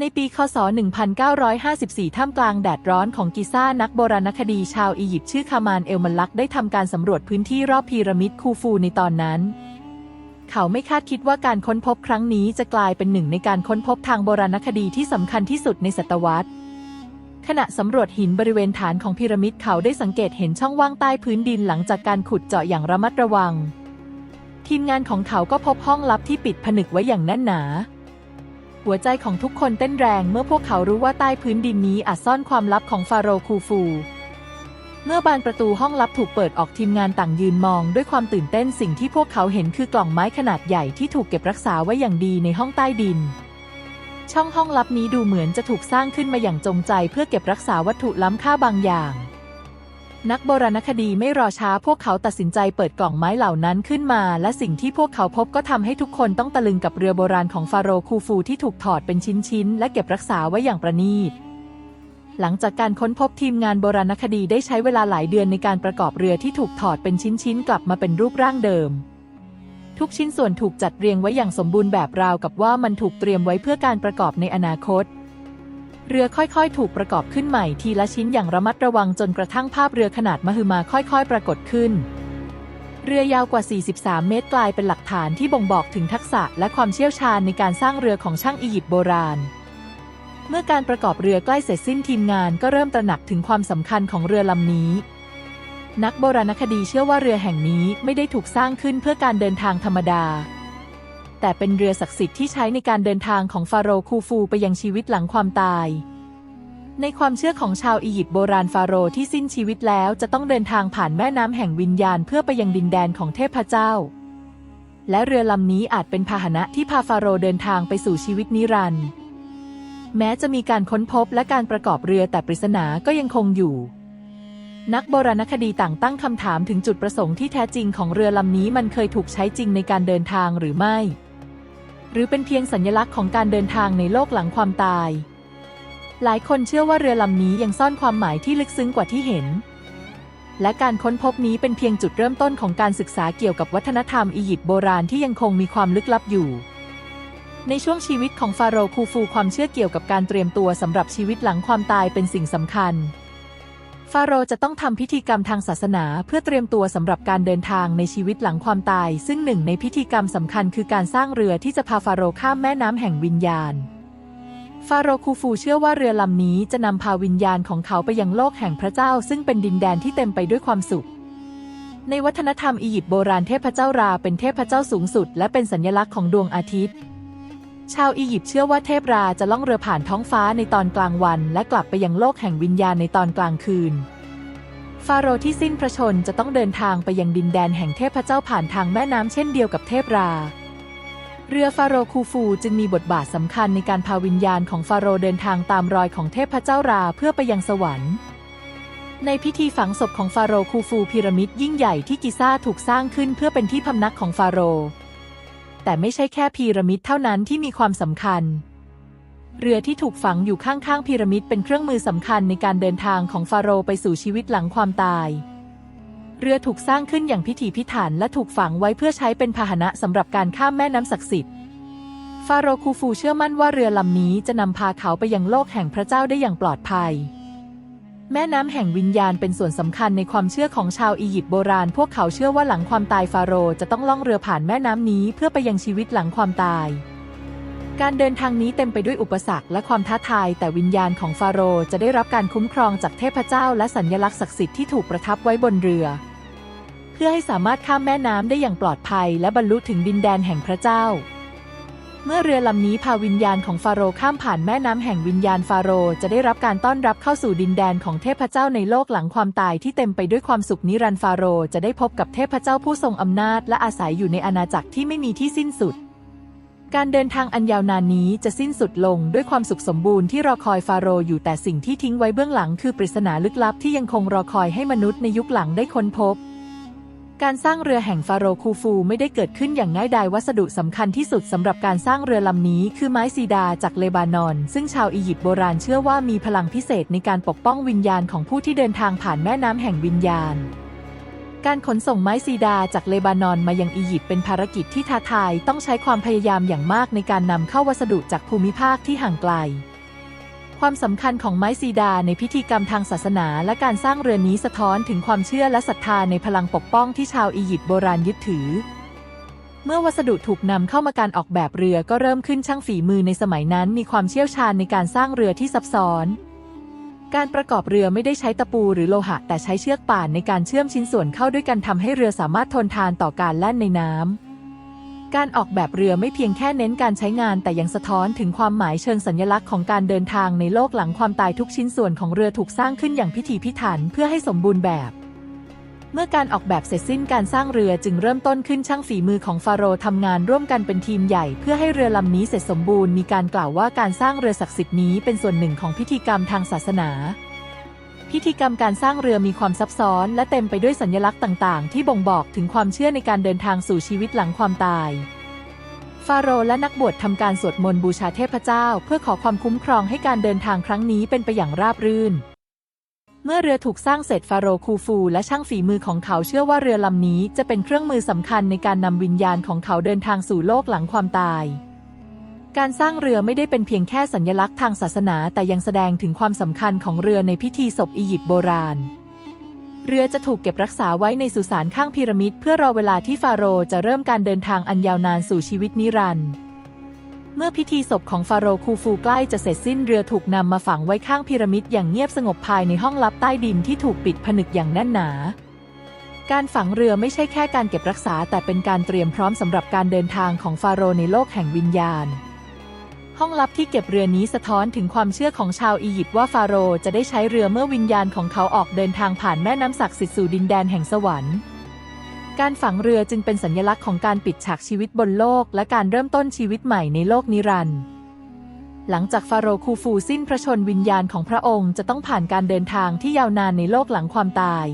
ในปีคศ 1954 ท่ามกลางแดดร้อนของกิซ่านักโบราณคดีชาวอียิปต์ชื่อคามานเอลมันลักได้ทำการสำรวจพื้นที่รอบพีระมิดคูฟูในตอนนั้น เขาไม่คาดคิดว่าการค้นพบครั้งนี้จะกลายเป็นหนึ่งในการค้นพบทางโบราณคดีที่สำคัญที่สุดในศตวรรษ ขณะสำรวจหินบริเวณฐานของพีระมิดเขาได้สังเกตเห็นช่องว่างใต้พื้นดินหลังจากการขุดเจาะอย่างระมัดระวัง ทีมงานของเขาก็พบห้องลับที่ปิดผนึกไว้อย่างแน่นหนา หัวใจของทุกคนเต้นแรงเมื่อพวกเขารู้ว่าใต้พื้นดินนี้อาจซ่อนความลับของฟาโรห์คูฟู เมื่อบานประตูห้องลับถูกเปิดออกทีมงานต่างยืนมองด้วยความตื่นเต้นสิ่งที่พวกเขาเห็นคือกล่องไม้ขนาดใหญ่ที่ถูกเก็บรักษาไว้อย่างดีในห้องใต้ดิน ช่องห้องลับนี้ดูเหมือนจะถูกสร้างขึ้นมาอย่างจงใจเพื่อเก็บรักษาวัตถุล้ำค่าบางอย่าง นักโบราณคดีไม่รอช้าพวกเขาตัดสินใจเปิดกล่องไม้เหล่านั้นขึ้นมา และสิ่งที่พวกเขาพบก็ทำให้ทุกคนต้องตะลึงกับเรือโบราณของฟาโรห์คูฟูที่ถูกถอดเป็นชิ้นๆ และเก็บรักษาไว้อย่างประณีต หลังจากการค้นพบทีมงานโบราณคดีได้ใช้เวลาหลายเดือนในการประกอบเรือที่ถูกถอดเป็นชิ้นๆ กลับมาเป็นรูปร่างเดิม ทุกชิ้นส่วนถูกจัดเรียงไว้อย่างสมบูรณ์แบบราวกับว่ามันถูกเตรียมไว้เพื่อการประกอบในอนาคต เรือค่อยๆ ถูกประกอบขึ้นใหม่ทีละชิ้นอย่างระมัดระวังจนกระทั่งภาพเรือขนาดมหึมาค่อยๆ ปรากฏขึ้น เรือยาวกว่า 43 เมตรกลายเป็นหลักฐานที่บ่งบอกถึงทักษะและความเชี่ยวชาญในการสร้างเรือของช่างอียิปต์โบราณ เมื่อการประกอบเรือใกล้เสร็จสิ้นทีมงานก็เริ่มตระหนักถึงความสำคัญของเรือลำนี้ นักโบราณคดีเชื่อว่าเรือแห่งนี้ไม่ได้ถูกสร้างขึ้นเพื่อการเดินทางธรรมดา แต่เป็นเรือศักดิ์สิทธิ์ที่ใช้ในการเดินทางของฟาโรห์คูฟูไปยังชีวิตหลังความตาย ในความเชื่อของชาวอียิปต์โบราณฟาโรห์ที่สิ้นชีวิตแล้วจะต้องเดินทางผ่านแม่น้ำแห่งวิญญาณเพื่อไปยังดินแดนของเทพเจ้า และเรือลำนี้อาจเป็นพาหนะที่พาฟาโรห์เดินทางไปสู่ชีวิตนิรันดร์แม้จะมีการค้นพบและการประกอบเรือแต่ปริศนาก็ยังคงอยู่ นักโบราณคดีต่างตั้งคำถามถึงจุดประสงค์ที่แท้จริงของเรือลำนี้มันเคยถูกใช้จริงในการเดินทางหรือไม่ หรือเป็นเพียงสัญลักษณ์ของการเดินทางในโลกหลังความตาย หลายคนเชื่อว่าเรือลำนี้ยังซ่อนความหมายที่ลึกซึ้งกว่าที่เห็น และการค้นพบนี้เป็นเพียงจุดเริ่มต้นของการศึกษาเกี่ยวกับวัฒนธรรมอียิปต์โบราณที่ยังคงมีความลึกลับอยู่ ในช่วงชีวิตของฟาโรห์คูฟูความเชื่อเกี่ยวกับการเตรียมตัวสำหรับชีวิตหลังความตายเป็นสิ่งสำคัญ ฟาโรห์จะต้องทำพิธีกรรมทางศาสนาเพื่อเตรียมตัวสำหรับการเดินทางในชีวิตหลังความตาย ซึ่งหนึ่งในพิธีกรรมสำคัญคือการสร้างเรือที่จะพาฟาโรห์ข้ามแม่น้ำแห่งวิญญาณ ฟาโรห์คูฟูเชื่อว่าเรือลำนี้จะนำพาวิญญาณของเขาไปยังโลกแห่งพระเจ้า ซึ่งเป็นดินแดนที่เต็มไปด้วยความสุข ในวัฒนธรรมอียิปต์โบราณเทพเจ้าราเป็นเทพเจ้าสูงสุด และเป็นสัญลักษณ์ของดวงอาทิตย์ ชาวอียิปต์เชื่อว่าเทพราจะล่องเรือผ่านท้องฟ้าในตอนกลางวัน และกลับไปยังโลกแห่งวิญญาณในตอนกลางคืน ฟาโรห์ที่สิ้นพระชนจะต้องเดินทางไปยังดินแดนแห่งเทพเจ้าผ่านทางแม่น้ำเช่นเดียวกับเทพรา เรือฟาโรห์คูฟูจึงมีบทบาทสำคัญในการพาวิญญาณของฟาโรห์เดินทางตามรอยของเทพเจ้าราเพื่อไปยังสวรรค์ในพิธีฝังศพของฟาโรห์คูฟูพีระมิดยิ่งใหญ่ที่กิซ่าถูกสร้างขึ้นเพื่อเป็นที่พำนักของฟาโรห์ แต่ไม่ใช่แค่พีระมิดเท่านั้นที่มีความสำคัญ เรือที่ถูกฝังอยู่ข้างๆพีระมิดเป็นเครื่องมือสำคัญในการเดินทางของฟาโรห์ไปสู่ชีวิตหลังความตาย เรือถูกสร้างขึ้นอย่างพิถีพิถันและถูกฝังไว้เพื่อใช้เป็นพาหนะสำหรับการข้ามแม่น้ำศักดิ์สิทธิ์ฟาโรห์คูฟูเชื่อมั่นว่าเรือลำนี้จะนำพาเขาไปยังโลกแห่งพระเจ้าได้อย่างปลอดภัย แม่น้ำแห่งวิญญาณเป็นส่วนสำคัญในความเชื่อของชาวอียิปต์โบราณ พวกเขาเชื่อว่าหลังความตายฟาโรห์จะต้องล่องเรือผ่านแม่น้ำนี้เพื่อไปยังชีวิตหลังความตาย การเดินทางนี้เต็มไปด้วยอุปสรรคและความท้าทาย แต่วิญญาณของฟาโรห์จะได้รับการคุ้มครองจากเทพเจ้า และสัญลักษณ์ศักดิ์สิทธิ์ที่ถูกประทับไว้บนเรือ เพื่อให้สามารถข้ามแม่น้ำได้อย่างปลอดภัย และบรรลุถึงดินแดนแห่งพระเจ้า เมื่อเรือลำนี้พาวิญญาณของฟาโรห์ข้ามผ่านแม่น้ำแห่งวิญญาณฟาโรห์จะได้รับการต้อนรับเข้าสู่ดินแดนของเทพเจ้าในโลกหลังความตายที่เต็มไปด้วยความสุขนิรันดร์ฟาโรห์จะได้พบกับเทพเจ้าผู้ทรงอำนาจและอาศัยอยู่ในอาณาจักรที่ไม่มีที่สิ้นสุด การเดินทางอันยาวนานนี้จะสิ้นสุดลงด้วยความสุขสมบูรณ์ที่รอคอยฟาโรห์อยู่แต่สิ่งที่ทิ้งไว้เบื้องหลังคือปริศนาลึกลับที่ยังคงรอคอยให้มนุษย์ในยุคหลังได้ค้นพบ การสร้างเรือแห่งฟาโรห์คูฟูไม่ได้เกิดขึ้นอย่างง่ายดายวัสดุสำคัญที่สุดสำหรับการสร้างเรือลำนี้คือไม้ซีดาจากเลบานอน ซึ่งชาวอียิปต์โบราณเชื่อว่ามีพลังพิเศษในการปกป้องวิญญาณของผู้ที่เดินทางผ่านแม่น้ำแห่งวิญญาณ การขนส่งไม้ซีดาจากเลบานอนมายังอียิปต์เป็นภารกิจที่ท้าทายต้องใช้ความพยายามอย่างมากในการนำเข้าวัสดุจากภูมิภาคที่ห่างไกล ความสำคัญของไม้ซีดาในพิธีกรรมทางศาสนาและการสร้างเรือนนี้สะท้อนถึงความเชื่อและศรัทธาในพลังปกป้องที่ชาวอียิปต์โบราณยึดถือ เมื่อวัสดุถูกนำเข้ามาการออกแบบเรือก็เริ่มขึ้นช่างฝีมือในสมัยนั้น มีความเชี่ยวชาญในการสร้างเรือที่ซับซ้อน การประกอบเรือไม่ได้ใช้ตะปูหรือโลหะ แต่ใช้เชือกป่านในการเชื่อมชิ้นส่วนเข้าด้วยกันทำให้เรือสามารถทนทานต่อการแล่นในน้ำ การออกแบบเรือไม่เพียงแค่เน้นการใช้งานแต่ยังสะท้อนถึงความหมายเชิงสัญลักษณ์ของการเดินทางในโลกหลังความตายทุกชิ้นส่วนของเรือถูกสร้างขึ้นอย่างพิถีพิถันเพื่อให้สมบูรณ์แบบ เมื่อการออกแบบเสร็จสิ้นการสร้างเรือจึงเริ่มต้นขึ้นช่างฝีมือของฟาโรห์ทำงานร่วมกันเป็นทีมใหญ่ เพื่อให้เรือลำนี้เสร็จสมบูรณ์มีการกล่าวว่าการสร้างเรือศักดิ์สิทธิ์นี้เป็นส่วนหนึ่งของพิธีกรรมทางศาสนา พิธีกรรมการสร้างเรือมีความซับซ้อนและเต็มไปด้วยสัญลักษณ์ต่างๆ ที่บ่งบอกถึงความเชื่อในการเดินทางสู่ชีวิตหลังความตาย ฟาโรห์และนักบวชทำการสวดมนต์บูชาเทพเจ้า เพื่อขอความคุ้มครองให้การเดินทางครั้งนี้เป็นไปอย่างราบรื่น เมื่อเรือถูกสร้างเสร็จฟาโรห์คูฟู และช่างฝีมือของเขาเชื่อว่าเรือลำนี้จะเป็นเครื่องมือสำคัญในการนำวิญญาณของเขาเดินทางสู่โลกหลังความตาย การสร้างเรือไม่ได้เป็นเพียงแค่สัญลักษณ์ทางศาสนาแต่ยังแสดงถึงความสำคัญของเรือในพิธีศพอียิปต์โบราณ เรือจะถูกเก็บรักษาไว้ในสุสานข้างพีระมิด เพื่อรอเวลาที่ฟาโรห์จะเริ่มการเดินทางอันยาวนานสู่ชีวิตนิรันดร์เมื่อพิธีศพของฟาโรห์คูฟูใกล้จะเสร็จสิ้นเรือถูกนำมาฝังไว้ข้างพีระมิดอย่างเงียบสงบภายในห้องลับใต้ดินที่ถูกปิดผนึกอย่างแน่นหนาการฝังเรือไม่ใช่แค่การเก็บรักษา แต่เป็นการเตรียมพร้อมสำหรับการเดินทางของฟาโรห์ในโลกแห่งวิญญาณ ห้องลับที่เก็บเรือนี้สะท้อนถึงความเชื่อของชาวอียิปต์ว่าฟาโรห์จะได้ใช้เรือเมื่อวิญญาณของเขาออกเดินทางผ่านแม่น้ำศักดิ์สิทธิ์สู่ดินแดนแห่งสวรรค์การฝังเรือจึงเป็นสัญลักษณ์ของการปิดฉากชีวิตบนโลก และการเริ่มต้นชีวิตใหม่ในโลกนิรันดร์ หลังจากฟาโรห์คูฟูสิ้นพระชนวิญญาณของพระองค์จะต้องผ่านการเดินทางที่ยาวนานในโลกหลังความตาย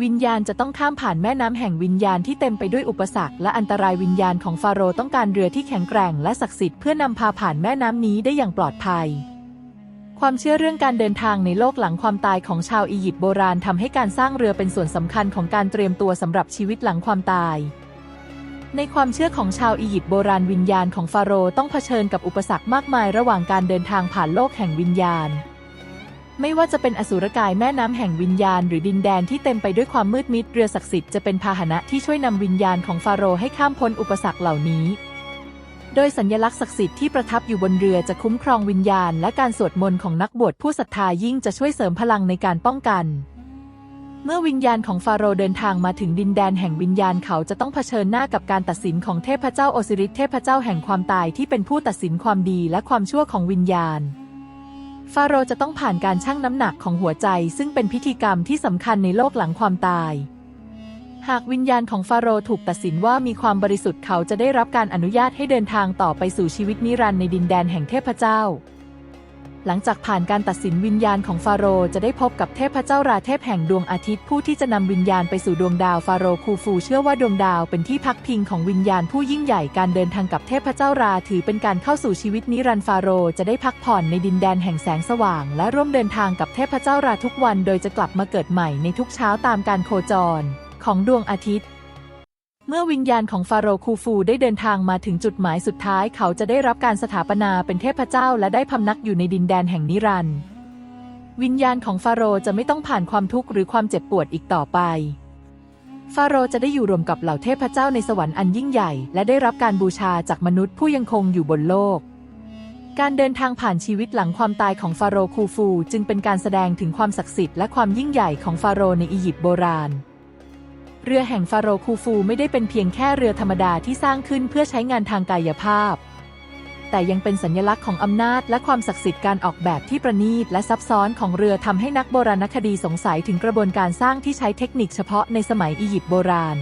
วิญญาณจะต้องข้ามผ่านแม่น้ำแห่งวิญญาณที่เต็มไปด้วยอุปสรรคและอันตรายวิญญาณของฟาโรห์ต้องการเรือที่แข็งแกร่งและศักดิ์สิทธิ์เพื่อนำพาผ่านแม่น้ำนี้ได้อย่างปลอดภัย ความเชื่อเรื่องการเดินทางในโลกหลังความตายของชาวอียิปต์โบราณทำให้การสร้างเรือเป็นส่วนสำคัญของการเตรียมตัวสำหรับชีวิตหลังความตาย ในความเชื่อของชาวอียิปต์โบราณวิญญาณของฟาโรห์ต้องเผชิญกับอุปสรรคมากมายระหว่างการเดินทางผ่านโลกแห่งวิญญาณ ไม่ว่าจะเป็นอสูรกายแม่น้ำแห่งวิญญาณ หรือดินแดนที่เต็มไปด้วยความมืดมิดเรือศักดิ์สิทธิ์จะเป็นพาหนะที่ช่วยนำวิญญาณของฟาโรห์ให้ข้ามพ้นอุปสรรคเหล่านี้ โดยสัญลักษณ์ศักดิ์สิทธิ์ที่ประทับอยู่บนเรือจะคุ้มครองวิญญาณ และการสวดมนต์ของนักบวชผู้ศรัทธายิ่งจะช่วยเสริมพลังในการป้องกัน เมื่อวิญญาณของฟาโรห์เดินทางมาถึงดินแดนแห่งวิญญาณเขาจะต้องเผชิญหน้ากับการตัดสินของเทพเจ้าโอซิริสเทพเจ้าแห่งความตายที่เป็นผู้ตัดสินความดีและความชั่วของวิญญาณ ฟาโรจะต้องผ่านการชั่งน้ำหนักของหัวใจ ซึ่งเป็นพิธีกรรมที่สำคัญในโลกหลังความตาย หากวิญญาณของฟาโรถูกตัดสินว่ามีความบริสุทธิ์เขาจะได้รับการอนุญาตให้เดินทางต่อไปสู่ชีวิตนิรันดร์ในดินแดนแห่งเทพเจ้า หลังจากผ่านการตัดสินวิญญาณของฟาโรห์จะได้พบกับเทพเจ้าราเทพแห่งดวงอาทิตย์ผู้ที่จะนำวิญญาณไปสู่ดวงดาวฟาโรห์คูฟูเชื่อว่าดวงดาวเป็นที่พักพิงของวิญญาณผู้ยิ่งใหญ่การเดินทางกับเทพเจ้าราถือเป็นการเข้าสู่ชีวิตนิรันดร์ฟาโรห์จะได้พักผ่อนในดินแดนแห่งแสงสว่าง และร่วมเดินทางกับเทพเจ้าราทุกวัน โดยจะกลับมาเกิดใหม่ในทุกเช้าตามการโคจร ของดวงอาทิตย์ มื่อวิญญาณของฟาโรห์คูฟูได้เดินทางมาถึงจุดหมายสุดท้ายเขาจะได้รับการสถาปนาเป็นเทพเจ้าและได้พำนักอยู่ในดินแดนแห่งนิรันดร์วิญญาณของฟาโรห์จะไม่ต้องผ่านความทุกข์หรือความเจ็บปวดอีกต่อไป ฟาโรห์จะได้อยู่รวมกับเหล่าเทพเจ้าในสวรรค์อันยิ่งใหญ่ และได้รับการบูชาจากมนุษย์ผู้ยังคงอยู่บนโลก การเดินทางผ่านชีวิตหลังความตายของฟาโรห์คูฟู จึงเป็นการแสดงถึงความศักดิ์สิทธิ์และความยิ่งใหญ่ของฟาโรห์ในอียิปต์โบราณ เรือแห่งฟาโรห์คูฟูไม่ได้เป็นเพียงแค่เรือธรรมดาที่สร้างขึ้นเพื่อใช้งานทางกายภาพ แต่ยังเป็นสัญลักษณ์ของอำนาจและความศักดิ์สิทธิ์การออกแบบที่ประณีตและซับซ้อนของเรือทำให้นักโบราณคดีสงสัยถึงกระบวนการสร้างที่ใช้เทคนิคเฉพาะในสมัยอียิปต์โบราณ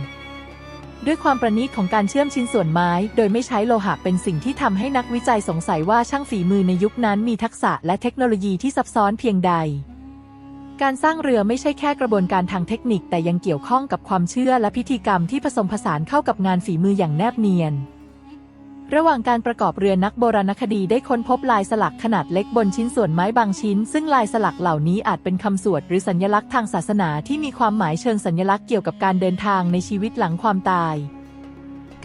ด้วยความประณีตของการเชื่อมชิ้นส่วนไม้ โดยไม่ใช้โลหะเป็นสิ่งที่ทำให้นักวิจัยสงสัยว่าช่างฝีมือในยุคนั้นมีทักษะและเทคโนโลยีที่ซับซ้อนเพียงใด การสร้างเรือไม่ใช่แค่กระบวนการทางเทคนิคแต่ยังเกี่ยวข้องกับความเชื่อและพิธีกรรมที่ผสมผสานเข้ากับงานฝีมืออย่างแนบเนียน ระหว่างการประกอบเรือนักโบราณคดีได้ค้นพบลายสลักขนาดเล็กบนชิ้นส่วนไม้บางชิ้น ซึ่งลายสลักเหล่านี้อาจเป็นคำสวดหรือสัญลักษณ์ทางศาสนาที่มีความหมายเชิงสัญลักษณ์เกี่ยวกับการเดินทางในชีวิตหลังความตาย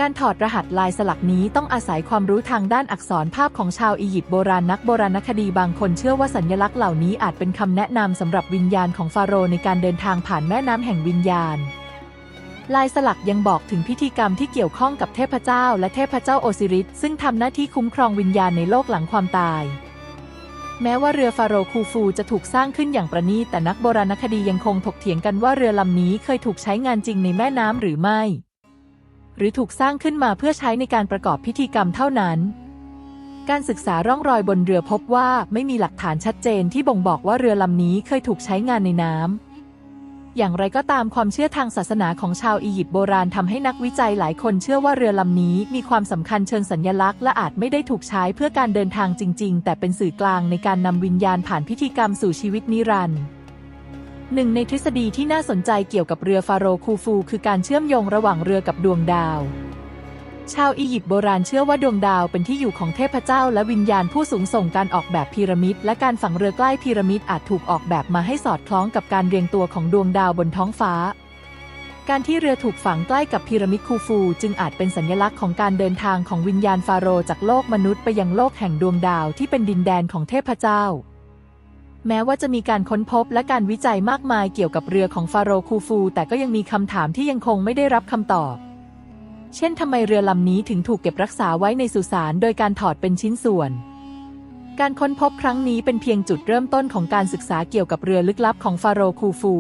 การถอดรหัสลายสลักนี้ต้องอาศัยความรู้ทางด้านอักษรภาพของชาวอียิปต์โบราณนักโบราณคดีบางคนเชื่อว่าสัญลักษณ์เหล่านี้อาจเป็นคำแนะนำสำหรับวิญญาณของฟาโรห์ในการเดินทางผ่านแม่น้ำแห่งวิญญาณ ลายสลักยังบอกถึงพิธีกรรมที่เกี่ยวข้องกับเทพเจ้า และเทพเจ้าโอซิริสซึ่งทำหน้าที่คุ้มครองวิญญาณในโลกหลังความตายแม้ว่าเรือฟาโรห์คูฟูจะถูกสร้างขึ้นอย่างประณีตแต่นักโบราณคดียังคงถกเถียงกันว่าเรือลำนี้เคยถูกใช้งานจริงในแม่น้ำหรือไม่ หรือถูกสร้างขึ้นมาเพื่อใช้ในการประกอบพิธีกรรมเท่านั้น การศึกษาร่องรอยบนเรือพบว่าไม่มีหลักฐานชัดเจนที่บ่งบอกว่าเรือลำนี้เคยถูกใช้งานในน้ำ อย่างไรก็ตามความเชื่อทางศาสนาของชาวอียิปต์โบราณทำให้นักวิจัยหลายคนเชื่อว่าเรือลำนี้มีความสำคัญเชิงสัญญลักษณ์และอาจไม่ได้ถูกใช้เพื่อการเดินทางจริง ๆ แต่เป็นสื่อกลางในการนำวิญญาณผ่านพิธีกรรมสู่ชีวิตนิรันดร์ หนึ่งในทฤษฎีที่น่าสนใจเกี่ยวกับเรือฟาโรคูฟู คือการเชื่อมโยงระหว่างเรือกับดวงดาว ชาวอียิปต์โบราณเชื่อว่าดวงดาวเป็นที่อยู่ของเทพเจ้าและวิญญาณผู้สูงส่งการออกแบบพีระมิด และการฝังเรือใกล้พีระมิดอาจถูกออกแบบมาให้สอดคล้องกับการเรียงตัวของดวงดาวบนท้องฟ้า การที่เรือถูกฝังใกล้กับพีระมิดคูฟู จึงอาจเป็นสัญลักษณ์ของการเดินทางของวิญญาณฟาโรห์จากโลกมนุษย์ไปยังโลกแห่งดวงดาวที่เป็นดินแดนของเทพเจ้า แม้ว่าจะมีการค้นพบและการวิจัยมากมายเกี่ยวกับเรือของฟาโรคูฟู แต่ก็ยังมีคำถามที่ยังคงไม่ได้รับคำตอบ เช่นทำไมเรือลำนี้ถึงถูกเก็บรักษาไว้ในสุสานโดยการถอดเป็นชิ้นส่วน การค้นพบครั้งนี้เป็นเพียงจุดเริ่มต้นของการศึกษาเกี่ยวกับเรือลึกลับของฟาโรคูฟู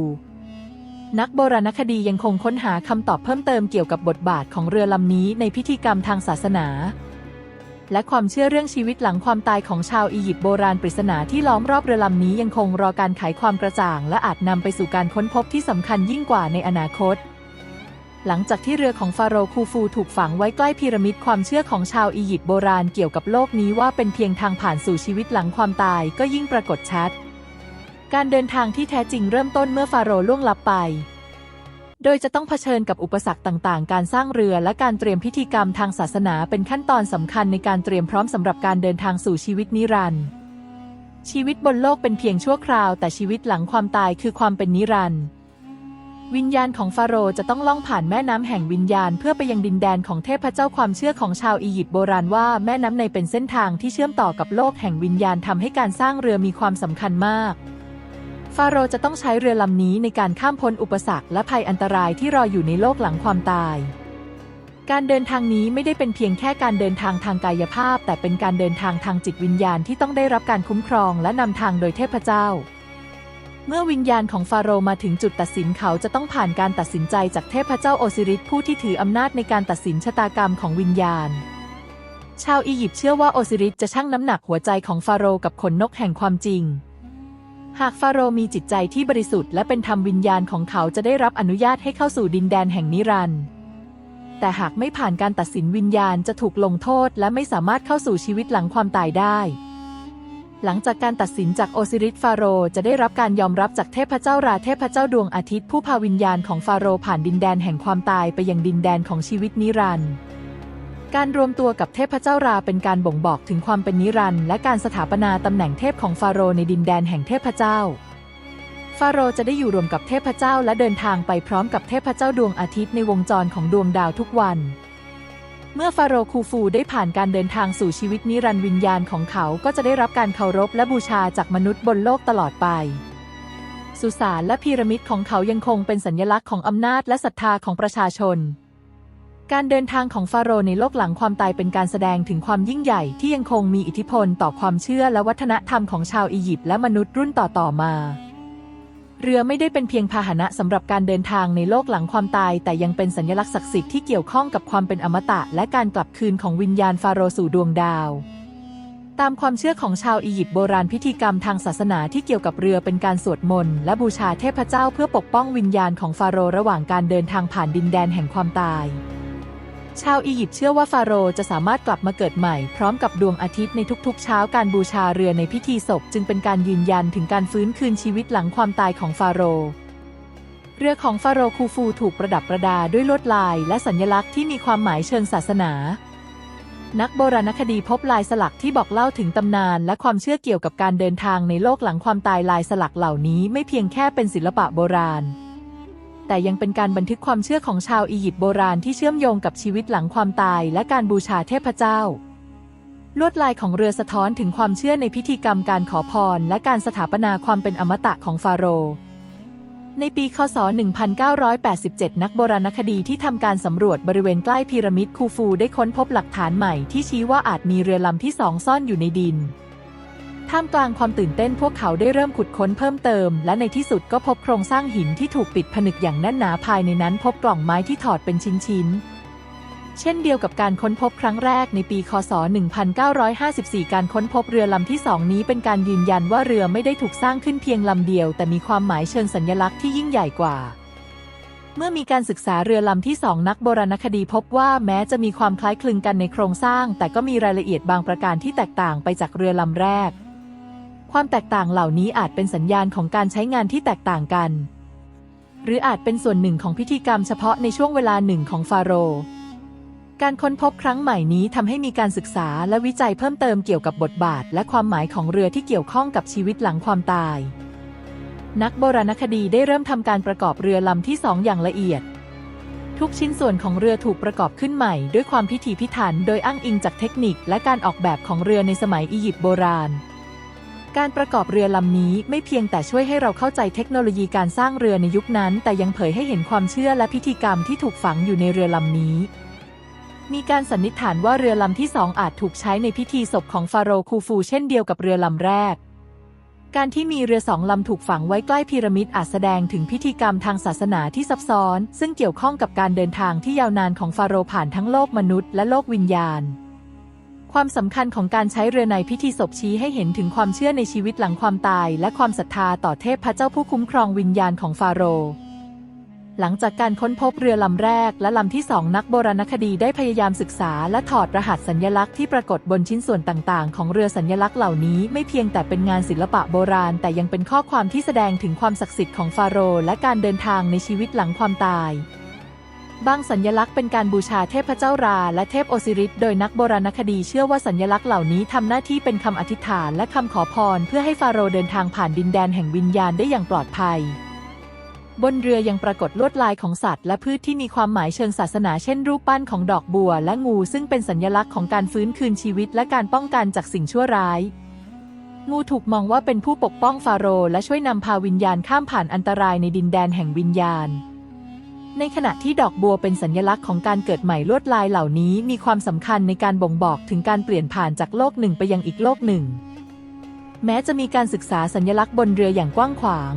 นักโบราณคดียังคงค้นหาคำตอบเพิ่มเติมเกี่ยวกับบทบาทของเรือลำนี้ในพิธีกรรมทางศาสนา และความเชื่อเรื่องชีวิตหลังความตายของชาวอียิปต์โบราณปริศนาที่ล้อมรอบเรือลำนี้ยังคงรอการไขความกระจ่าง และอาจนำไปสู่การค้นพบที่สำคัญยิ่งกว่าในอนาคต หลังจากที่เรือของฟาโรห์คูฟูถูกฝังไว้ใกล้พีระมิดความเชื่อของชาวอียิปต์โบราณเกี่ยวกับโลกนี้ว่าเป็นเพียงทางผ่านสู่ชีวิตหลังความตายก็ยิ่งปรากฏชัด การเดินทางที่แท้จริงเริ่มต้นเมื่อฟาโรห์ล่วงลับไป โดยจะต้องเผชิญกับอุปสรรคต่างๆ การสร้างเรือและการเตรียมพิธีกรรมทางศาสนาเป็นขั้นตอนสำคัญในการเตรียมพร้อมสำหรับการเดินทางสู่ชีวิตนิรันดร์ ชีวิตบนโลกเป็นเพียงชั่วคราว แต่ชีวิตหลังความตายคือความเป็นนิรันดร์ วิญญาณของฟาโรห์จะต้องล่องผ่านแม่น้ำแห่งวิญญาณ เพื่อไปยังดินแดนของเทพเจ้าความเชื่อของชาวอียิปต์โบราณว่าแม่น้ำในเป็นเส้นทางที่เชื่อมต่อกับโลกแห่งวิญญาณทำให้การสร้างเรือมีความสำคัญมาก ฟาโรจะต้องใช้เรือลำนี้ในการข้ามพ้นอุปสรรคและภัยอันตรายที่รออยู่ในโลกหลังความตาย การเดินทางนี้ไม่ได้เป็นเพียงแค่การเดินทางทางกายภาพ แต่เป็นการเดินทางทางจิตวิญญาณที่ต้องได้รับการคุ้มครองและนำทางโดยเทพเจ้า เมื่อวิญญาณของฟาโรห์มาถึงจุดตัดสินเขาจะต้องผ่านการตัดสินใจจากเทพเจ้าโอซิริสผู้ที่ถืออำนาจในการตัดสินชะตากรรมของวิญญาณชาวอียิปต์เชื่อว่าโอซิริสจะชั่งน้ำหนักหัวใจของฟาโรห์กับขนนกแห่งความจริง หากฟาโรห์มีจิตใจที่บริสุทธิ์และเป็นธรรมวิญญาณของเขาจะได้รับอนุญาตให้เข้าสู่ดินแดนแห่งนิรันดร์แต่หากไม่ผ่านการตัดสินวิญญาณจะถูกลงโทษและไม่สามารถเข้าสู่ชีวิตหลังความตายได้ หลังจากการตัดสินจากโอซิริสฟาโรห์จะได้รับการยอมรับจากเทพเจ้าราเทพเจ้าดวงอาทิตย์ผู้พาวิญญาณของฟาโรห์ผ่านดินแดนแห่งความตายไปยังดินแดนของชีวิตนิรันดร์ การรวมตัวกับเทพเจ้าราเป็นการบ่งบอกถึงความเป็นนิรันดร์และการสถาปนาตำแหน่งเทพของฟาโรห์ในดินแดนแห่งเทพเจ้า ฟาโรห์จะได้อยู่รวมกับเทพเจ้าและเดินทางไปพร้อมกับเทพเจ้าดวงอาทิตย์ในวงจรของดวงดาวทุกวัน เมื่อฟาโรห์คูฟูได้ผ่านการเดินทางสู่ชีวิตนิรันดร์วิญญาณของเขาก็จะได้รับการเคารพและบูชาจากมนุษย์บนโลกตลอดไปสุสานและพีระมิดของเขายังคงเป็นสัญลักษณ์ของอำนาจและศรัทธาของประชาชน การเดินทางของฟาโรห์ในโลกหลังความตายเป็นการแสดงถึงความยิ่งใหญ่ที่ยังคงมีอิทธิพลต่อความเชื่อและวัฒนธรรมของชาวอียิปต์และมนุษย์รุ่นต่อๆมา เรือไม่ได้เป็นเพียงพาหนะสำหรับการเดินทางในโลกหลังความตาย แต่ยังเป็นสัญลักษณ์ศักดิ์สิทธิ์ที่เกี่ยวข้องกับความเป็นอมตะ และการกลับคืนของวิญญาณฟาโรห์สู่ดวงดาว ตามความเชื่อของชาวอียิปต์โบราณพิธีกรรมทางศาสนาที่เกี่ยวกับเรือเป็นการสวดมนต์และบูชาเทพเจ้าเพื่อปกป้องวิญญาณของฟาโรห์ระหว่างการเดินทางผ่านดินแดนแห่งความตาย ชาวอียิปต์เชื่อว่าฟาโรห์จะสามารถกลับมาเกิดใหม่พร้อมกับดวงอาทิตย์ในทุกๆ เช้าการบูชาเรือในพิธีศพ จึงเป็นการยืนยันถึงการฟื้นคืนชีวิตหลังความตายของฟาโรห์เรือของฟาโรห์คูฟูถูกประดับประดาด้วยลวดลาย และสัญลักษณ์ที่มีความหมายเชิงศาสนา นักโบราณคดีพบลายสลักที่บอกเล่าถึงตำนาน และความเชื่อเกี่ยวกับการเดินทางในโลกหลังความตายลายสลักเหล่านี้ไม่เพียงแค่เป็นศิลปะโบราณ แต่ยังเป็นการบันทึกความเชื่อของชาวอียิปต์โบราณที่เชื่อมโยงกับชีวิตหลังความตายและการบูชาเทพเจ้า ลวดลายของเรือสะท้อนถึงความเชื่อในพิธีกรรมการขอพร และการสถาปนาความเป็นอมตะของฟาโรห์ในปีคศ 1987 นักโบราณคดีที่ทำการสำรวจบริเวณใกล้พีระมิดคูฟูได้ค้นพบหลักฐานใหม่ที่ชี้ว่าอาจมีเรือลำที่สองซ่อนอยู่ในดิน ท่ามกลางความตื่นเต้นพวกเขาได้เริ่มขุดค้นเพิ่มเติม และในที่สุดก็พบโครงสร้างหินที่ถูกปิดผนึกอย่างแน่นหนาภายในนั้นพบกล่องไม้ที่ถอดเป็นชิ้นๆเช่นเดียวกับการค้นพบครั้งแรกในปี คศ 1954 การค้นพบเรือลำที่สองนี้เป็นการยืนยันว่าเรือไม่ได้ถูกสร้างขึ้นเพียงลำเดียว แต่มีความหมายเชิงสัญลักษณ์ที่ยิ่งใหญ่กว่า เมื่อมีการศึกษาเรือลำที่สองนักโบราณคดีพบว่าแม้จะมีความคล้ายคลึงกันในโครงสร้าง แต่ก็มีรายละเอียดบางประการที่แตกต่างไปจากเรือลำแรก ความแตกต่างเหล่านี้อาจเป็นสัญญาณของการใช้งานที่แตกต่างกัน หรืออาจเป็นส่วนหนึ่งของพิธีกรรมเฉพาะในช่วงเวลาหนึ่งของฟาโรห์การค้นพบครั้งใหม่นี้ทำให้มีการศึกษาและวิจัยเพิ่มเติมเกี่ยวกับบทบาท และความหมายของเรือที่เกี่ยวข้องกับชีวิตหลังความตาย นักโบราณคดีได้เริ่มทำการประกอบเรือลำที่สองอย่างละเอียด ทุกชิ้นส่วนของเรือถูกประกอบขึ้นใหม่ ด้วยความพิถีพิถัน โดยอ้างอิงจากเทคนิค และการออกแบบของเรือในสมัยอียิปต์โบราณ การประกอบเรือลำนี้ไม่เพียงแต่ช่วยให้เราเข้าใจเทคโนโลยีการสร้างเรือในยุคนั้น แต่ยังเผยให้เห็นความเชื่อและพิธีกรรมที่ถูกฝังอยู่ในเรือลำนี้ มีการสันนิษฐานว่าเรือลำที่สองอาจถูกใช้ในพิธีศพของฟาโรห์คูฟูเช่นเดียวกับเรือลำแรก การที่มีเรือสองลำถูกฝังไว้ใกล้พีระมิดอาจแสดงถึงพิธีกรรมทางศาสนาที่ซับซ้อน ซึ่งเกี่ยวข้องกับการเดินทางที่ยาวนานของฟาโรห์ผ่านทั้งโลกมนุษย์และโลกวิญญาณ ความสำคัญของการใช้เรือในพิธีศพชี้ให้เห็นถึงความเชื่อในชีวิตหลังความตาย และความศรัทธาต่อเทพพระเจ้าผู้คุ้มครองวิญญาณของฟาโรห์หลังจากการค้นพบเรือลำแรกและลำที่สองนักโบราณคดีได้พยายามศึกษา และถอดรหัสสัญญลักษณ์ที่ปรากฏบนชิ้นส่วนต่างๆ ของเรือสัญญลักษณ์เหล่านี้ไม่เพียงแต่เป็นงานศิลปะโบราณ แต่ยังเป็นข้อความที่แสดงถึงความศักดิ์สิทธิ์ของฟาโรห์และการเดินทางในชีวิตหลังความตาย บางสัญญลักษณ์เป็นการบูชาเทพเจ้าราและเทพโอซิริส โดยนักโบราณคดีเชื่อว่าสัญญลักษณ์เหล่านี้ทำหน้าที่เป็นคำอธิษฐานและคำขอพร เพื่อให้ฟาโรห์เดินทางผ่านดินแดนแห่งวิญญาณได้อย่างปลอดภัย บนเรือยังปรากฏลวดลายของสัตว์ และพืชที่มีความหมายเชิงศาสนา เช่น รูปปั้นของดอกบัว และงูซึ่งเป็นสัญลักษณ์ของการฟื้นคืนชีวิต และการป้องกันจากสิ่งชั่วร้ายงูถูกมองว่าเป็นผู้ปกป้องฟาโรห์และช่วยนำพาวิญญาณข้ามผ่านอันตรายในดินแดนแห่งวิญญาณ ในขณะที่ดอกบัวเป็นสัญลักษณ์ของการเกิดใหม่ลวดลายเหล่านี้มีความสำคัญในการบ่งบอกถึงการเปลี่ยนผ่านจากโลกหนึ่งไปยังอีกโลกหนึ่ง แม้จะมีการศึกษาสัญลักษณ์บนเรืออย่างกว้างขวาง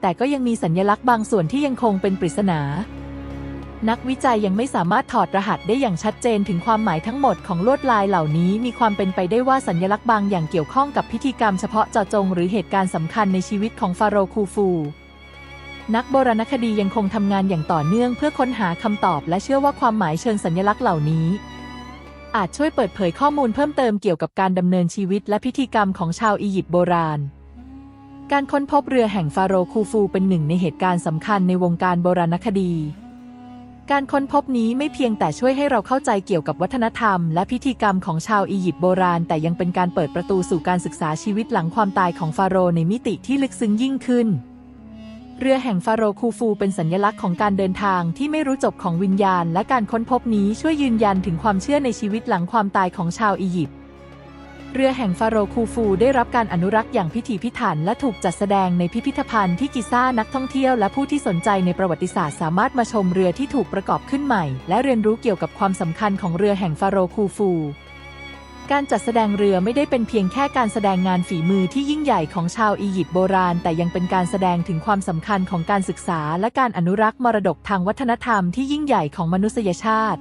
แต่ก็ยังมีสัญลักษณ์บางส่วนที่ยังคงเป็นปริศนา นักวิจัยยังไม่สามารถถอดรหัสได้อย่างชัดเจนถึงความหมายทั้งหมดของลวดลายเหล่านี้ มีความเป็นไปได้ว่าสัญลักษณ์บางอย่างเกี่ยวข้องกับพิธีกรรมเฉพาะเจาะจง หรือเหตุการณ์สำคัญในชีวิตของฟาโรห์คูฟู นักโบราณคดียังคงทำงานอย่างต่อเนื่องเพื่อค้นหาคำตอบและเชื่อว่าความหมายเชิงสัญลักษณ์เหล่านี้ อาจช่วยเปิดเผยข้อมูลเพิ่มเติมเกี่ยวกับการดำเนินชีวิตและพิธีกรรมของชาวอียิปต์โบราณ การค้นพบเรือแห่งฟาโรห์คูฟูเป็นหนึ่งในเหตุการณ์สำคัญในวงการโบราณคดี การค้นพบนี้ไม่เพียงแต่ช่วยให้เราเข้าใจเกี่ยวกับวัฒนธรรม และพิธีกรรมของชาวอียิปต์โบราณ แต่ยังเป็นการเปิดประตูสู่การศึกษาชีวิตหลังความตายของฟาโรห์ในมิติที่ลึกซึ้งยิ่งขึ้น เรือแห่งฟาโรคูฟูเป็นสัญลักษณ์ของการเดินทางที่ไม่รู้จบของวิญญาณ และการค้นพบนี้ช่วยยืนยันถึงความเชื่อในชีวิตหลังความตายของชาวอียิปต์ เรือแห่งฟาโรคูฟูได้รับการอนุรักษ์อย่างพิถีพิถัน และถูกจัดแสดงในพิพิธภัณฑ์ที่กิซ่านักท่องเที่ยวและผู้ที่สนใจในประวัติศาสตร์สามารถมาชมเรือที่ถูกประกอบขึ้นใหม่ และเรียนรู้เกี่ยวกับความสำคัญของเรือแห่งฟาโรคูฟู การจัดแสดงเรือไม่ได้เป็นเพียงแค่การแสดงงานฝีมือที่ยิ่งใหญ่ของชาวอียิปต์โบราณ แต่ยังเป็นการแสดงถึงความสำคัญของการศึกษา และการอนุรักษ์มรดกทางวัฒนธรรมที่ยิ่งใหญ่ของมนุษยชาติ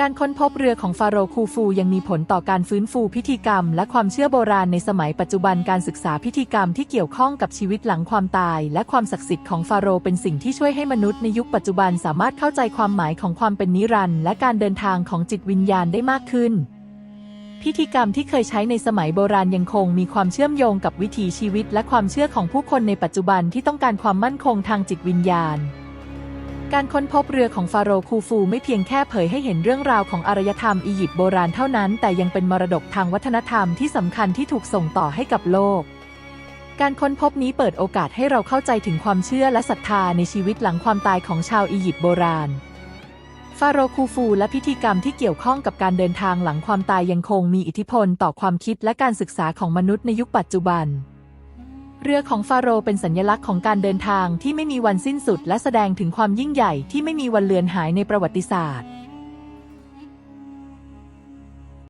การค้นพบเรือของฟาโรห์คูฟูยังมีผลต่อการฟื้นฟูพิธีกรรม และความเชื่อโบราณในสมัยปัจจุบันการศึกษาพิธีกรรมที่เกี่ยวข้องกับชีวิตหลังความตาย และความศักดิ์สิทธิ์ของฟาโรห์เป็นสิ่งที่ช่วยให้มนุษย์ในยุคปัจจุบันสามารถเข้าใจความหมายของความเป็นนิรันดร์และการเดินทางของจิตวิญญาณได้มากขึ้น พิธีกรรมที่เคยใช้ในสมัยโบราณยังคงมีความเชื่อมโยงกับวิถีชีวิตและความเชื่อของผู้คนในปัจจุบันที่ต้องการความมั่นคงทางจิตวิญญาณ การค้นพบเรือของฟาโรห์คูฟูไม่เพียงแค่เผยให้เห็นเรื่องราวของอารยธรรมอียิปต์โบราณเท่านั้น แต่ยังเป็นมรดกทางวัฒนธรรมที่สำคัญที่ถูกส่งต่อให้กับโลก การค้นพบนี้เปิดโอกาสให้เราเข้าใจถึงความเชื่อและศรัทธาในชีวิตหลังความตายของชาวอียิปต์โบราณ ฟาโรคูฟูและพิธีกรรมที่เกี่ยวข้องกับการเดินทางหลังความตายยังคงมีอิทธิพลต่อความคิดและการศึกษาของมนุษย์ในยุคปัจจุบัน เรือของฟาโรเป็นสัญลักษณ์ของการเดินทางที่ไม่มีวันสิ้นสุด และแสดงถึงความยิ่งใหญ่ที่ไม่มีวันเลือนหายในประวัติศาสตร์